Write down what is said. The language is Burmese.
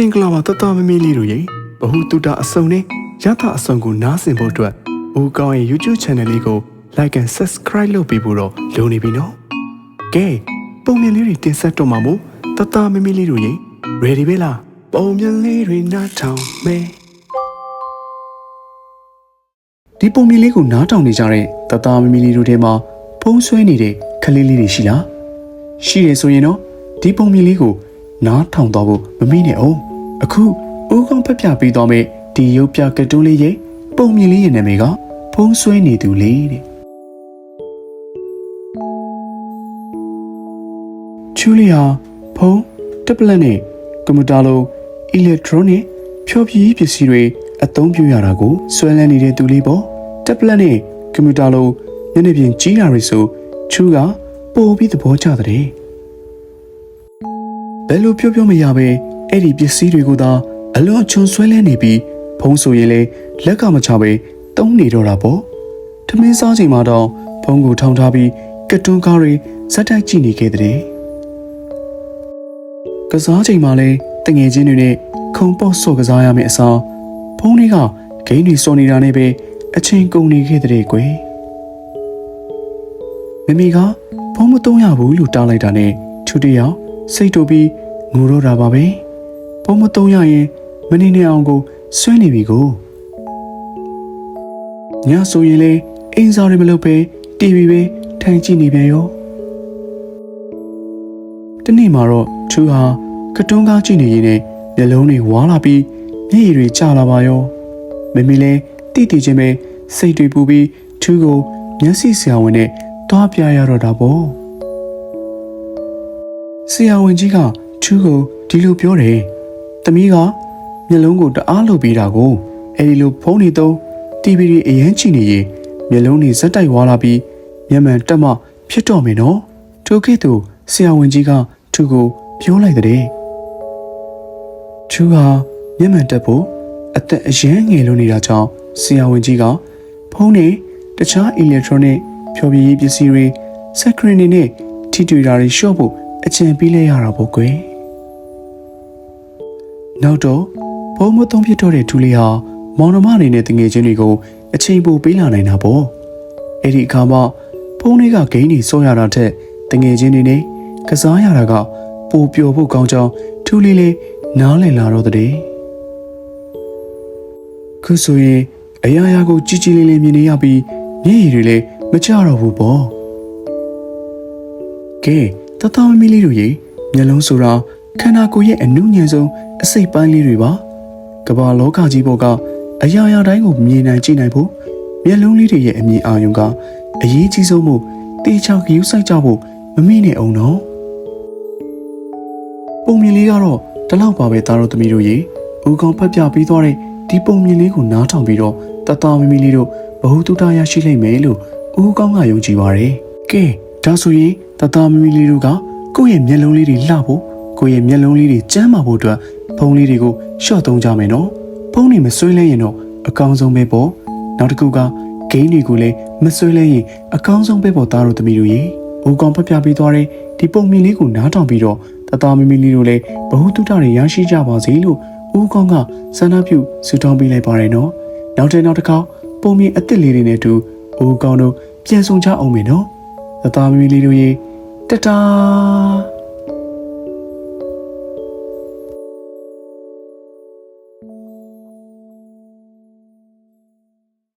မင်္ဂလာပါတတမမီလေးတို့ရေဘ ഹു တုတအစုံနဲ့ရသအစုံကိုနားဆင်ဖို့အတွက်ဦးကောင်းရဲ့ YouTube Channel လေးကို Like and Subscribe လုပ်ပေးဖို့တော့လိုနေပြီနော်ကဲပုံမြင်လေးတွေတင်ဆက်တော့မှာမို့တတမမီလေးတို့ရေ Ready ပဲလားပုံမြင်လေးတွေနားထောင်မယ်ဒီပုံမြင်လေးကိုနားထောင်နေကြတဲ့တတမမီလေးတို့ထဲမှာဖုံးဆွဲနေတဲ့ကလေးလေးတွေရှိလားရှိတယ်ဆိုရင်တော့ဒီပုံမြင်လေးကိုနားထောင်တော့ဖို့မမိနဲ့အောင် အခုဦးကောင်းဖက်ပြပေးသွားမယ့်ဒီရုပ်ပြကတွန်းလေးရဲ့ပုံမြင်လေးရဲ့နာမည်ကဖုံးဆွဲနေသူလေးတဲ့ချူလီယာဖုံးတက်ပလက်နဲ့ကွန်ပျူတာလိုအီလက်ထရောနစ်ဖြောပြရေးပစ္စည်းတွေအသုံးပြုရတာကိုဆွဲလန်းနေတဲ့သူလေးပေါ့တက်ပလက်နဲ့ကွန်ပျူတာလိုညနေပြင်ကြီးတာတွေဆိုချူကပို့ပြီးသဘောကျတဲ့ဘယ်လိုပြောပြောမရပဲ အဲ့ဒီပစ္စည်းတွေကိုသာအလွန်ချွန်ဆွဲလဲနေပြီးဖုံးဆိုရင်လေလက်ကမချပဲတုံးနေတော့တာပေါ့ထမင်းစားချိန်မှာတော့ဖုံးကိုထောင်ထားပြီးကတ်တွန်းကားတွေဇက်တိုက်ကြည့်နေခဲ့တဲ့ကစားချိန်မှာလဲတငယ်ချင်းတွေနဲ့ခုံပေါက်ဆော့ကစားရမယ့်အစားဖုံးတွေကဂိမ်းတွေစော်နေတာနဲ့ပဲအချိန်ကုန်နေခဲ့တဲ့ကွယ်မမီကဖုံးမတုံးရဘူးလို့တားလိုက်တာနဲ့ချူတယောက်စိတ်တူပြီးငိုတော့တာပါပဲ ဖုံးမတုံးရရင်မနေနေအောင်ကိုဆွဲနေပြီကိုညဆိုရင်လေအင်းစားတွေမလုပ်ပဲတီဗီပဲထိုင်ကြည့်နေပြန်ရောတနေ့မှာတော့ချူဟာကတွန်းကားကြည့်နေရင်နဲ့မျက်လုံးတွေဝါလာပြီးမျက်ရည်တွေကျလာပါရောမမီလဲတိတိချင်းပဲစိတ်တွေပူပြီးချူကိုမျက်စိဆရာဝန်နဲ့တွားပြရတော့တာပေါ့ဆရာဝန်ကြီးကချူကိုဒီလိုပြောတယ် တမီးကမျက်လုံးကိုတအားလုပ်ပြီးတာကိုအဲဒီလိုဖုန်းနေတော့တီဗီတွေအရန်ချီနေရင်မျက်လုံးတွေဇက်တိုက်ဝါလာပြီးမျက်မှန်တက်မှဖြစ်တော့မယ်နော်ထိုကိတူဆရာဝန်ကြီးကထူကိုပြောလိုက်တဲ့ထူကမျက်မှန်တက်ဖို့အသက်အရန်ငယ်လို့နေတာကြောင့်ဆရာဝန်ကြီးကဖုန်းနဲ့တခြား electronic ဖြောပြရေးပစ္စည်းတွေစက်ခရင်တွေနဲ့ထိတွေ့တာတွေရှော့ဖို့အကြံပေးလိုက်ရတာပေါ့ကွယ် နောက်တော့ဘုံမသုံးဖြစ်တော့တဲ့ထူလေးဟာမောင်နှမအနေနဲ့တငယ်ချင်းတွေကိုအချိန်ပိုပေးလာနိုင်တာပေါ့အဲ့ဒီအခါမှာဖုန်းလေးကဂိမ်းကြီးစောရတာထက်တငယ်ချင်းတွေနဲ့ကစားရတာကပိုပျော်ဖို့ကောင်းကြောင်းထူလေးလေးနားလည်လာတော့တဲ့ခုဆိုရင်အရာရာကိုကြီးကြီးလေးလေးမြင်နေရပြီးမျက်ရည်တွေလည်းမကြတော့ဘူးပေါ့ကဲတတော်မီလေးတို့ရေမျက်လုံးဆိုတာခန္ဓာကိုယ်ရဲ့အနုညံဆုံးအ စိတ်ပိုင်းလေးတွေပါကမ္ဘာလောကကြီးပေါ်ကအရာရာတိုင်းကိုမြင်နိုင်ကြည့်နိုင်ဖို့မျက်လုံးလေးတွေရဲ့အမြင်အာရုံကအရေးကြီးဆုံးမို့တေချာဂရုစိုက်ကြဖို့မမေ့နဲ့အောင်နော်ပုံမြင်လေးကတော့ဒီလောက်ပါပဲသားတို့သမီးတို့ရေဦးကောင်ဖတ်ပြပြီးသွားတဲ့ဒီပုံမြင်လေးကိုနားထောင်ပြီးတော့တတမီမီလေးတို့ဘ ഹു တုတရရှိလိမ့်မယ်လို့ဦးကောင်ကယုံကြည်ပါတယ်ကဲဒါဆိုရင်တတမီမီလေးတို့ကကိုယ့်ရဲ့မျက်လုံးလေးတွေလှဖို့ကိုယ့်ရဲ့မျက်လုံးလေးတွေကျန်းမာဖို့အတွက် ဖုံးလေးတွေကိုရှော့သုံးကြမယ်နော်ဖုံးတွေမဆွေးလဲရင်တော့အကောင်းဆုံးပဲပေါ့နောက်တစ်ခုကဂိမ်းတွေကိုလည်းမဆွေးလဲရင်အကောင်းဆုံးပဲပေါ့သားတို့သမီးတို့ရေဦးကောင်ဖတ်ပြပြီးသွားတဲ့ဒီပုံမြင်လေးကိုနားထောင်ပြီးတော့တတမီမီလေးတို့လည်းဘ ഹു တုတတွေရရှိကြပါစေလို့ဦးကောင်ကဆန္ဒပြုဆုတောင်းပေးလိုက်ပါတယ်နော်နောက်တဲ့နောက်တစ်ခေါက်ပုံမြင်အစ်စ်လေးတွေနဲ့အတူဦးကောင်တို့ပြန်ဆောင်ကြအောင်မယ်နော်တတမီမီလေးတို့ရေတတား